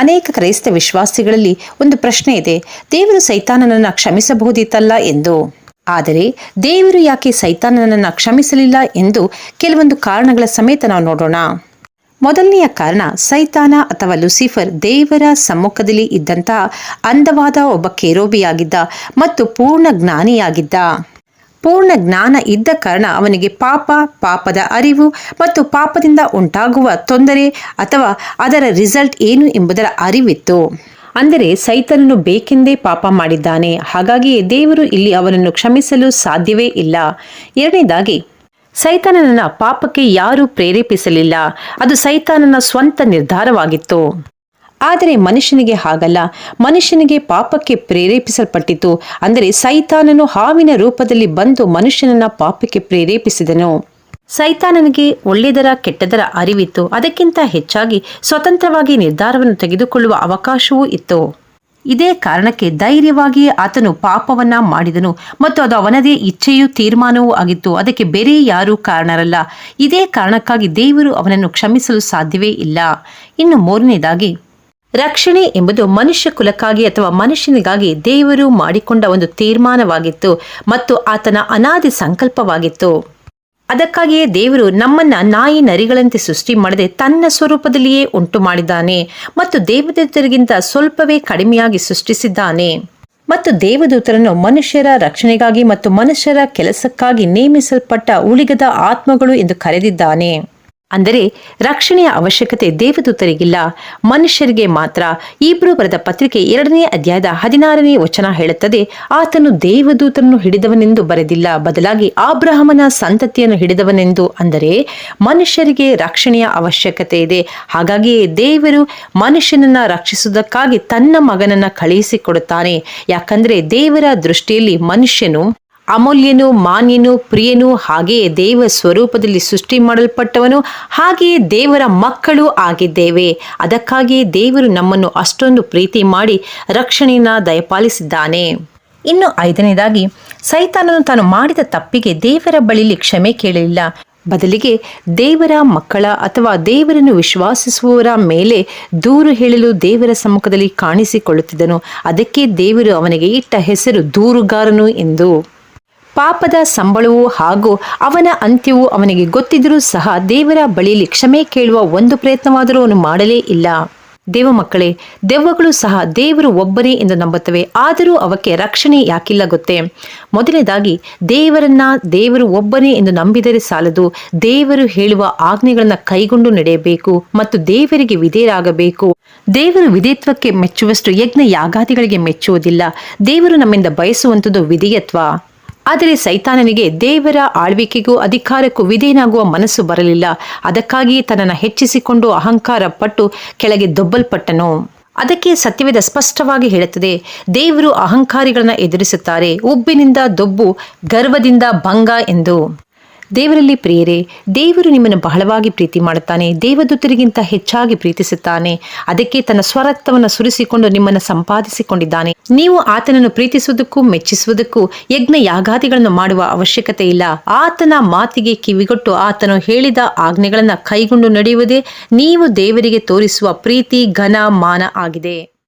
ಅನೇಕ ಕ್ರೈಸ್ತ ವಿಶ್ವಾಸಿಗಳಲ್ಲಿ ಒಂದು ಪ್ರಶ್ನೆ ಇದೆ. ದೇವರು ಸೈತಾನನನ್ನು ಕ್ಷಮಿಸಬಹುದಿತ್ತಲ್ಲ ಎಂದು. ಆದರೆ ದೇವರು ಯಾಕೆ ಸೈತಾನನನ್ನು ಕ್ಷಮಿಸಲಿಲ್ಲ ಎಂದು ಕೆಲವೊಂದು ಕಾರಣಗಳ ಸಮೇತ ನಾವು ನೋಡೋಣ. ಮೊದಲನೆಯ ಕಾರಣ ಸೈತಾನ ಅಥವಾ ಲುಸಿಫರ್ ದೇವರ ಸಮ್ಮುಖದಲ್ಲಿ ಇದ್ದಂತಹ ಅಂದವಾದ ಒಬ್ಬ ಕೆರೋಬಿಯಾಗಿದ್ದ ಮತ್ತು ಪೂರ್ಣ ಜ್ಞಾನಿಯಾಗಿದ್ದ. ಪೂರ್ಣ ಜ್ಞಾನ ಇದ್ದ ಕಾರಣ ಅವನಿಗೆ ಪಾಪ, ಪಾಪದ ಅರಿವು ಮತ್ತು ಪಾಪದಿಂದ ಉಂಟಾಗುವ ತೊಂದರೆ ಅಥವಾ ಅದರ ರಿಸಲ್ಟ್ ಏನು ಎಂಬುದರ ಅರಿವಿತ್ತು. ಅಂದರೆ ಸೈತನನು ಬೇಕೆಂದೇ ಪಾಪ ಮಾಡಿದ್ದಾನೆ. ಹಾಗಾಗಿಯೇ ದೇವರು ಇಲ್ಲಿ ಅವನನ್ನು ಕ್ಷಮಿಸಲು ಸಾಧ್ಯವೇ ಇಲ್ಲ. ಎರಡನೇದಾಗಿ ಸೈತಾನನ ಪಾಪಕ್ಕೆ ಯಾರೂ ಪ್ರೇರೇಪಿಸಲಿಲ್ಲ. ಅದು ಸೈತಾನನ ಸ್ವಂತ ನಿರ್ಧಾರವಾಗಿತ್ತು. ಆದರೆ ಮನುಷ್ಯನಿಗೆ ಹಾಗಲ್ಲ. ಮನುಷ್ಯನಿಗೆ ಪಾಪಕ್ಕೆ ಪ್ರೇರೇಪಿಸಲ್ಪಟ್ಟಿತು. ಅಂದರೆ ಸೈತಾನನು ಹಾವಿನ ರೂಪದಲ್ಲಿ ಬಂದು ಮನುಷ್ಯನನ್ನ ಪಾಪಕ್ಕೆ ಪ್ರೇರೇಪಿಸಿದನು. ಸೈತಾನನಿಗೆ ಒಳ್ಳೆಯದರ ಕೆಟ್ಟದರ ಅರಿವಿತ್ತು. ಅದಕ್ಕಿಂತ ಹೆಚ್ಚಾಗಿ ಸ್ವತಂತ್ರವಾಗಿ ನಿರ್ಧಾರವನ್ನು ತೆಗೆದುಕೊಳ್ಳುವ ಅವಕಾಶವೂ ಇತ್ತು. ಇದೇ ಕಾರಣಕ್ಕೆ ಧೈರ್ಯವಾಗಿ ಆತನು ಪಾಪವನ್ನ ಮಾಡಿದನು ಮತ್ತು ಅದು ಅವನದೇ ಇಚ್ಛೆಯೂ ತೀರ್ಮಾನವೂ ಆಗಿತ್ತು. ಅದಕ್ಕೆ ಬೇರೆ ಯಾರೂ ಕಾರಣರಲ್ಲ. ಇದೇ ಕಾರಣಕ್ಕಾಗಿ ದೇವರು ಅವನನ್ನು ಕ್ಷಮಿಸಲು ಸಾಧ್ಯವೇ ಇಲ್ಲ. ಇನ್ನು ಮೂರನೇದಾಗಿ ರಕ್ಷಣೆ ಎಂಬುದು ಮನುಷ್ಯ ಕುಲಕ್ಕಾಗಿ ಅಥವಾ ಮನುಷ್ಯನಿಗಾಗಿ ದೇವರು ಮಾಡಿಕೊಂಡ ಒಂದು ತೀರ್ಮಾನವಾಗಿತ್ತು ಮತ್ತು ಆತನ ಅನಾದಿ ಸಂಕಲ್ಪವಾಗಿತ್ತು. ಅದಕ್ಕಾಗಿಯೇ ದೇವರು ನಮ್ಮನ್ನ ನಾಯಿ ನರಿಗಳಂತೆ ಸೃಷ್ಟಿ ಮಾಡದೆ ತನ್ನ ಸ್ವರೂಪದಲ್ಲಿಯೇ ಉಂಟು ಮಾಡಿದ್ದಾನೆ ಮತ್ತು ದೇವದೂತರಿಗಿಂತ ಸ್ವಲ್ಪವೇ ಕಡಿಮೆಯಾಗಿ ಸೃಷ್ಟಿಸಿದ್ದಾನೆ. ಮತ್ತು ದೇವದೂತರನ್ನು ಮನುಷ್ಯರ ರಕ್ಷಣೆಗಾಗಿ ಮತ್ತು ಮನುಷ್ಯರ ಕೆಲಸಕ್ಕಾಗಿ ನೇಮಿಸಲ್ಪಟ್ಟ ಉಳಿಗದ ಆತ್ಮಗಳು ಎಂದು ಕರೆದಿದ್ದಾನೆ. ಅಂದರೆ ರಕ್ಷಣೆಯ ಅವಶ್ಯಕತೆ ದೇವದೂತರಿಗಿಲ್ಲ. ಮನುಷ್ಯರಿಗೆ ಮಾತ್ರ. ಇಬ್ರು ಬರೆದ ಪತ್ರಿಕೆ ಎರಡನೇ ಅಧ್ಯಾಯದ ಹದಿನಾರನೇ ವಚನ ಹೇಳುತ್ತದೆ, ಆತನು ದೇವದೂತರನ್ನು ಹಿಡಿದವನೆಂದು ಬರೆದಿಲ್ಲ. ಬದಲಾಗಿ ಆಬ್ರಹಮನ ಸಂತತಿಯನ್ನು ಹಿಡಿದವನೆಂದು ಅಂದರೆ ಮನುಷ್ಯರಿಗೆ ರಕ್ಷಣೆಯ ಅವಶ್ಯಕತೆ ಇದೆ. ಹಾಗಾಗಿಯೇ ದೇವರು ಮನುಷ್ಯನನ್ನ ರಕ್ಷಿಸುವುದಕ್ಕಾಗಿ ತನ್ನ ಮಗನನ್ನ ಕಳುಹಿಸಿಕೊಡುತ್ತಾನೆ. ಯಾಕಂದ್ರೆ ದೇವರ ದೃಷ್ಟಿಯಲ್ಲಿ ಮನುಷ್ಯನು ಅಮೂಲ್ಯನು, ಮಾನ್ಯನು, ಪ್ರಿಯನು, ಹಾಗೆಯೇ ದೇವ ಸ್ವರೂಪದಲ್ಲಿ ಸೃಷ್ಟಿ ಮಾಡಲ್ಪಟ್ಟವನು, ಹಾಗೆಯೇ ದೇವರ ಮಕ್ಕಳು ಆಗಿದ್ದೇವೆ. ಅದಕ್ಕಾಗಿಯೇ ದೇವರು ನಮ್ಮನ್ನು ಅಷ್ಟೊಂದು ಪ್ರೀತಿ ಮಾಡಿ ರಕ್ಷಣೆಯನ್ನ ದಯಪಾಲಿಸಿದ್ದಾನೆ. ಇನ್ನು ಐದನೇದಾಗಿ, ಸೈತಾನನು ತಾನು ಮಾಡಿದ ತಪ್ಪಿಗೆ ದೇವರ ಬಳಿಲಿ ಕ್ಷಮೆ ಕೇಳಲಿಲ್ಲ. ಬದಲಿಗೆ ದೇವರ ಮಕ್ಕಳ ಅಥವಾ ದೇವರನ್ನು ವಿಶ್ವಾಸಿಸುವವರ ಮೇಲೆ ದೂರು ಹೇಳಲು ದೇವರ ಸಮ್ಮುಖದಲ್ಲಿ ಕಾಣಿಸಿಕೊಳ್ಳುತ್ತಿದ್ದನು. ಅದಕ್ಕೆ ದೇವರು ಅವನಿಗೆ ಇಟ್ಟ ಹೆಸರು ದೂರುಗಾರನು ಎಂದು. ಪಾಪದ ಸಂಬಳವೂ ಹಾಗೂ ಅವನ ಅಂತ್ಯವೂ ಅವನಿಗೆ ಗೊತ್ತಿದ್ದರೂ ಸಹ ದೇವರ ಬಳಿಯಲ್ಲಿ ಕ್ಷಮೆ ಕೇಳುವ ಒಂದು ಪ್ರಯತ್ನವಾದರೂ ಅವನು ಮಾಡಲೇ ಇಲ್ಲ. ದೇವ ಮಕ್ಕಳೇ, ದೆವ್ವಗಳು ಸಹ ದೇವರು ಒಬ್ಬನೇ ಎಂದು ನಂಬುತ್ತವೆ. ಆದರೂ ಅವಕ್ಕೆ ರಕ್ಷಣೆ ಯಾಕಿಲ್ಲ ಗೊತ್ತೇ? ಮೊದಲನೇದಾಗಿ, ದೇವರನ್ನ ದೇವರು ಒಬ್ಬನೇ ಎಂದು ನಂಬಿದರೆ ಸಾಲದು. ದೇವರು ಹೇಳುವ ಆಜ್ಞೆಗಳನ್ನ ಕೈಗೊಂಡು ನಡೆಯಬೇಕು ಮತ್ತು ದೇವರಿಗೆ ವಿಧೇಯರಾಗಬೇಕು. ದೇವರು ವಿಧೇಯತ್ವಕ್ಕೆ ಮೆಚ್ಚುವಷ್ಟು ಯಜ್ಞ ಯಾಗಾದಿಗಳಿಗೆ ಮೆಚ್ಚುವುದಿಲ್ಲ. ದೇವರು ನಮ್ಮಿಂದ ಬಯಸುವಂಥದ್ದು ವಿಧೇಯತ್ವ. ಆದರೆ ಸೈತಾನನಿಗೆ ದೇವರ ಆಳ್ವಿಕೆಗೂ ಅಧಿಕಾರಕ್ಕೂ ವಿಧೇಯನಾಗುವ ಮನಸ್ಸು ಬರಲಿಲ್ಲ. ಅದಕ್ಕಾಗಿ ತನ್ನನ್ನು ಹೆಚ್ಚಿಸಿಕೊಂಡು ಅಹಂಕಾರ ಪಟ್ಟು ಕೆಳಗೆ ದೊಬ್ಬಲ್ಪಟ್ಟನು. ಅದಕ್ಕೆ ಸತ್ಯವೇದ ಸ್ಪಷ್ಟವಾಗಿ ಹೇಳುತ್ತದೆ, ದೇವರು ಅಹಂಕಾರಿಗಳನ್ನು ಎದುರಿಸುತ್ತಾರೆ, ಉಬ್ಬಿನಿಂದ ದೊಬ್ಬು, ಗರ್ವದಿಂದ ಭಂಗ ಎಂದು. ದೇವರಲ್ಲಿ ಪ್ರಿಯರೇ, ದೇವರು ನಿಮ್ಮನ್ನು ಬಹಳವಾಗಿ ಪ್ರೀತಿ ಮಾಡುತ್ತಾನೆ, ದೇವದೂತರಿಗಿಂತ ಹೆಚ್ಚಾಗಿ ಪ್ರೀತಿಸುತ್ತಾನೆ. ಅದಕ್ಕೆ ತನ್ನ ಸ್ವರತ್ವವನ್ನು ಸುರಿಸಿಕೊಂಡು ನಿಮ್ಮನ್ನು ಸಂಪಾದಿಸಿಕೊಂಡಿದ್ದಾನೆ. ನೀವು ಆತನನ್ನು ಪ್ರೀತಿಸುವುದಕ್ಕೂ ಮೆಚ್ಚಿಸುವುದಕ್ಕೂ ಯಜ್ಞ ಯಾಗಾದಿಗಳನ್ನು ಮಾಡುವ ಅವಶ್ಯಕತೆ ಇಲ್ಲ. ಆತನ ಮಾತಿಗೆ ಕಿವಿಗೊಟ್ಟು ಆತನು ಹೇಳಿದ ಆಜ್ಞೆಗಳನ್ನು ಕೈಗೊಂಡು ನಡೆಯುವುದೇ ನೀವು ದೇವರಿಗೆ ತೋರಿಸುವ ಪ್ರೀತಿ, ಘನ, ಮಾನ ಆಗಿದೆ.